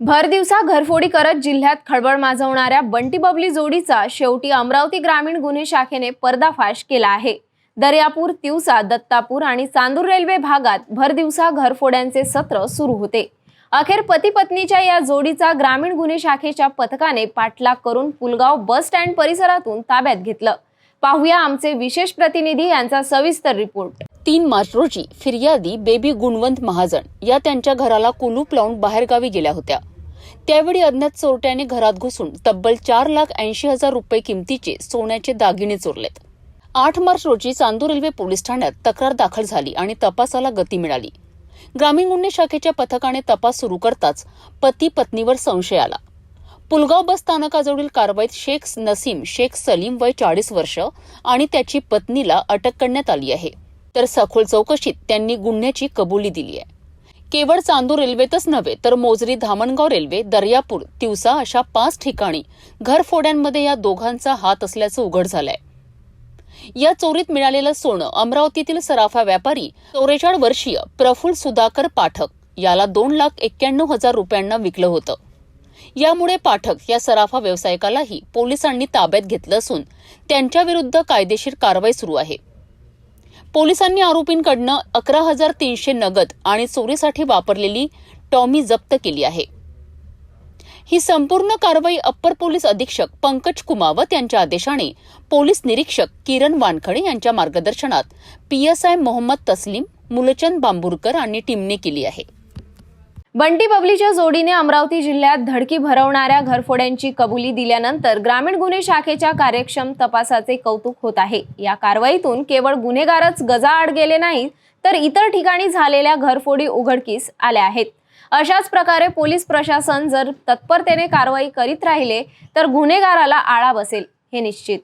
भर दिवसा घरफोडी करत जिल्ह्यात खळबळ माजवणाऱ्या बंटी बबली जोडीचा शेवटी अमरावती ग्रामीण गुन्हे शाखेने पर्दाफाश केला आहे. दर्यापूर तिवसा दत्तापूर आणि चांदूर रेल्वे भागात भर दिवसा घरफोड्यांचे सत्र सुरू होते. अखेर पती पत्नीच्या या जोडीचा ग्रामीण गुन्हे शाखेच्या पथकाने पाठलाग करून पुलगाव बस स्टँड परिसरातून ताब्यात घेतलं. पाहूया आमचे विशेष प्रतिनिधी यांचा सविस्तर रिपोर्ट. तीन मार्च रोजी फिर्यादी बेबी गुणवंत महाजन या त्यांच्या घराला कुलूप लावून बाहेरगावी गेल्या होत्या. त्यावेळी अज्ञात चोरट्याने घरात घुसून तब्बल चार लाख ऐंशी हजार रुपये किमतीचे सोन्याचे दागिने चोरलेत. आठ मार्च रोजी चांदूर रेल्वे पोलीस ठाण्यात तक्रार दाखल झाली आणि तपासाला गती मिळाली. ग्रामीण गुन्हे शाखेच्या पथकाने तपास सुरू करताच पती पत्नीवर संशय आला. पुलगाव बस स्थानकाजवळील कारवाईत शेख नसीम शेख सलीम वय चाळीस वर्ष आणि त्याची पत्नीला अटक करण्यात आली आहे. तर सखोल चौकशीत त्यांनी गुन्ह्याची कबुली दिली आहे. केवळ चांदूर रेल्वेतच नव्हे तर मोजरी धामणगाव रेल्वे दर्यापूर तिवसा अशा पाच ठिकाणी घरफोड्यांमध्ये या दोघांचा हात असल्याचं उघड झालंय. या चोरीत मिळालेलं सोनं अमरावतीतील सराफा व्यापारी चौरेचाळ वर्षीय प्रफुल्ल सुधाकर पाठक याला दोन लाख एक्क्याण्णव हजार रुपयांना विकलं होतं. यामुळे पाठक या सराफा व्यावसायिकालाही पोलिसांनी ताब्यात घेतलं असून त्यांच्याविरुद्ध कायदेशीर कारवाई सुरू आहे. पोलिसांनी आरोपींकडनं अकरा हजार तीनशे नगद आणि चोरीसाठी वापरलेली टॉमी जप्त केली आहे. ही संपूर्ण कारवाई अप्पर पोलीस अधीक्षक पंकज कुमावत यांच्या आदेशाने पोलीस निरीक्षक किरण वानखडे यांच्या मार्गदर्शनात पीएसआय मोहम्मद तस्लीम मुलचंद बांबुरकर आणि टीमने केली आहे. बंटी बबलीच्या जोडीने अमरावती जिल्ह्यात धडकी भरवणाऱ्या घरफोड्यांची कबुली दिल्यानंतर ग्रामीण गुन्हे शाखेच्या कार्यक्षम तपासाचे कौतुक होत आहे. या कारवाईतून केवळ गुन्हेगारच गजाआड गेले नाहीत तर इतर ठिकाणी झालेल्या घरफोडी उघडकीस आल्या आहेत. अशाच प्रकारे पोलीस प्रशासन जर तत्परतेने कारवाई करीत राहिले तर गुन्हेगाराला आळा बसेल हे निश्चित.